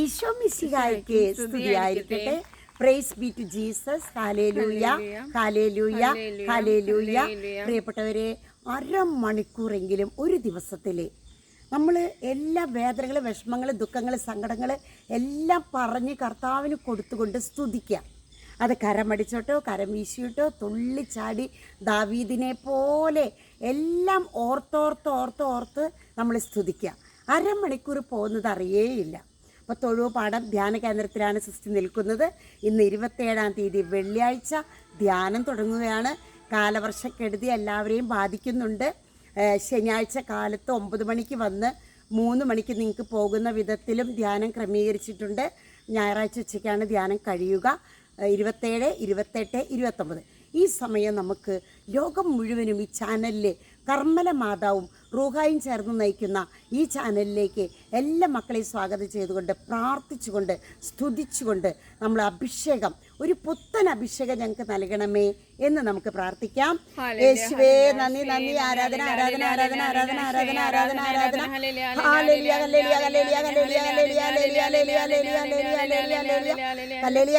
ഈശോ മിശിഹായ്ക്ക് സ്തുതിയായിരിക്കട്ടെ. Praise be to Jesus hallelujah hallelujah hallelujah പ്രിയപ്പെട്ടവരെ അരമണിക്കൂറെങ്കിലും ഒരു ദിവസത്തിൽ നമ്മൾ എല്ലാ വേദനകൾ വിഷമങ്ങൾ ദുഃഖങ്ങൾ സങ്കടങ്ങൾ എല്ലാം പറഞ്ഞ് കർത്താവിന് കൊടുത്തുകൊണ്ട് സ്തുതിക്കുക അത് കരമടിച്ചോട്ടോ കരം വീശിയിട്ടോ തുള്ളിച്ചാടി ദാവീദിനെ പോലെ എല്ലാം ഓർത്തോർത്ത് ഓർത്ത് ഓർത്ത് നമ്മൾ സ്തുതിക്കുക അരമണിക്കൂർ പോകുന്നത് അറിയേയില്ല. അപ്പോൾ തൊഴുവ് പാഠം ധ്യാന കേന്ദ്രത്തിലാണ് സിസ്റ്റർ നിൽക്കുന്നത്. ഇന്ന് ഇരുപത്തേഴാം തീയതി വെള്ളിയാഴ്ച ധ്യാനം തുടങ്ങുകയാണ്. കാലവർഷക്കെടുതി എല്ലാവരെയും ബാധിക്കുന്നുണ്ട്. ശനിയാഴ്ച കാലത്ത് ഒമ്പത് മണിക്ക് വന്ന് മൂന്ന് മണിക്ക് നിങ്ങൾക്ക് പോകുന്ന വിധത്തിലും ധ്യാനം ക്രമീകരിച്ചിട്ടുണ്ട്. ഞായറാഴ്ച ഉച്ചയ്ക്കാണ് ധ്യാനം കഴിയുക. ഇരുപത്തേഴ് ഇരുപത്തെട്ട് ഇരുപത്തൊമ്പത്. ഈ സമയം നമുക്ക് ലോകം മുഴുവനും ഈ ചാനലിലെ കർമ്മല മാതാവും റൂഹായും ചേർന്ന് നയിക്കുന്ന ഈ ചാനലിലേക്ക് എല്ലാ മക്കളെയും സ്വാഗതം ചെയ്തുകൊണ്ട് പ്രാർത്ഥിച്ചുകൊണ്ട് സ്തുതിച്ചുകൊണ്ട് നമ്മൾ അഭിഷേകം ഒരു പുത്തൻ അഭിഷേകം ഞങ്ങൾക്ക് നൽകണമേ എന്ന് നമുക്ക് പ്രാർത്ഥിക്കാം യേശുവേ നന്ദി നന്ദി ആരാധന ആരാധന ആരാധന ആരാധന ആരാധന ആരാധന ആരാധന hallelujah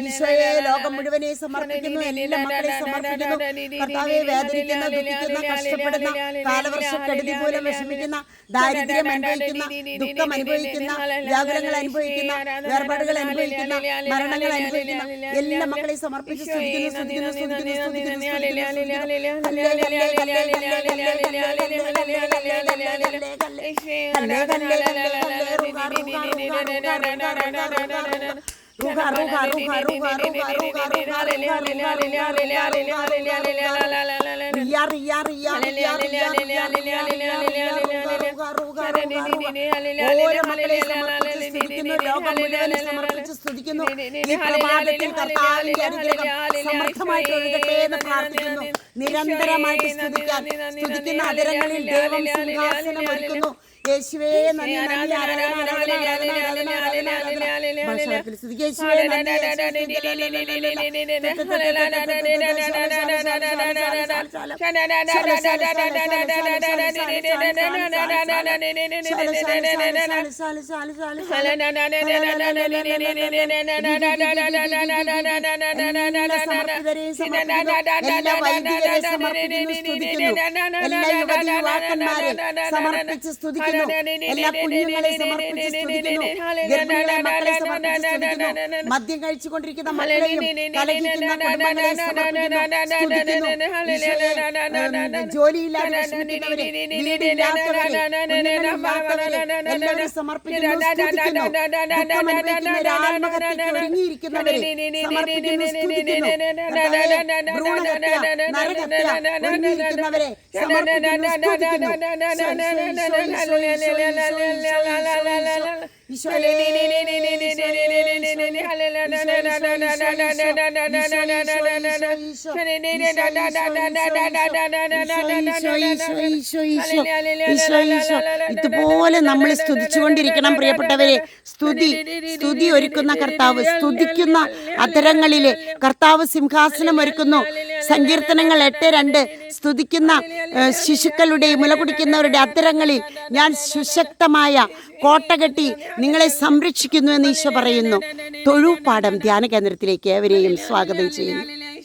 ഈശോയെ ലോകം മുഴുവനെ സമർപ്പിക്കുന്നു എല്ലാ മക്കളെ സമർപ്പിക്കുന്നു കർത്താവെ വേദനിക്കുന്ന ദുഃഖിക്കുന്ന കഷ്ടപ്പെടുന്ന കാലവർഷക്കെടുതി മൂലം വിഷമിക്കുന്ന ദാരിദ്ര്യം അനുഭവിക്കുന്ന ദുഃഖം അനുഭവിക്കുന്ന വ്യാകുലങ്ങൾ അനുഭവിക്കുന്ന വേർപാടുകൾ അനുഭവിക്കുന്ന മരണങ്ങൾ അനുഭവിക്കുന്ന എല്ലാ മക്കളെ സമർപ്പിച്ച് സ്തുതിക്കുന്നു സ്തുതിക്കുന്നു സ്തുതിക്കുന്നു സ്തുതിക്കുന്നു സ്തുതിക്കുന്നു സ്തുതിക്കുന്നു ഈ പ്രഭാതത്തിൽ കർത്താവിന്റെ അനുഗ്രഹം സമർത്ഥമായിട്ട് ഒഴുകട്ടെ എന്ന് പ്രാർത്ഥിക്കുന്നു നിരന്തരമായിട്ട് സ്തുതിക്കാൻ സ്തുതിക്കുന്ന അതിരങ്ങളിൽ ദൈവം സിംഹാസനം ഒരുക്കുന്നു Geçiveye nani nani Baş harflisi geçiveye nani സമർപ്പിച്ച് സ്തുതിക്കുന്നു എല്ലാ യുവതി യുവാക്കന്മാരെ സമർപ്പിച്ച് സ്തുതിക്കുന്നു എല്ലാ കുഞ്ഞുങ്ങളെ സമർപ്പിച്ച് സ്തുതിക്കുന്നു ഗർഭിണികളെ മക്കളെ സമർപ്പിച്ച് സ്തുതിക്കുന്നു മദ്യം കഴിച്ചുകൊണ്ടിരിക്കുന്ന മക്കളെയും കലഹിക്കുന്ന കുടുംബങ്ങളെ സ്തുതിക്കുന്നു ജോലിയില്ലാതെ വിഷമിക്കുന്നവരെ വീടില്ലാത്തവരെ കുഞ്ഞുങ്ങളില്ലാത്തവരെ എല്ലാവരും സമർപ്പിക്കുന്നു സ്തുതിക്കുന്നു ദുഃഖം അനുഭവിക്കുന്നവരെ ഒരുങ്ങിയിരിക്കുന്നവരെ സമർപ്പിക്കുന്നു സ്തുതിക്കുന്നു ഭ്രൂണഹത്യ നരഹത്യ ഒരുങ്ങിയിരിക്കുന്നവരെ സമർപ്പിക്കുന്നു സ്തുതിക്കുന്നു ഇതുപോലെ നമ്മൾ സ്തുതിച്ചുകൊണ്ടിരിക്കണം പ്രിയപ്പെട്ടവരെ. സ്തുതി സ്തുതി ഒരുക്കുന്ന കർത്താവ് സ്തുതിക്കുന്ന അത്തരങ്ങളിലെ കർത്താവ് സിംഹാസനം ഒരുക്കുന്നു. സങ്കീർത്തനങ്ങൾ എട്ട് രണ്ട് സ്തുതിക്കുന്ന ഏഹ്, ശിശുക്കളുടെയും മുല കുടിക്കുന്നവരുടെ അധരങ്ങളിൽ ഞാൻ സുശക്തമായ കോട്ട കെട്ടി നിങ്ങളെ സംരക്ഷിക്കുന്നു എന്ന് ഈശോ പറയുന്നു. തൊഴുപാഠം ധ്യാന കേന്ദ്രത്തിലേക്ക് അവരെയും സ്വാഗതം ചെയ്യുന്നു.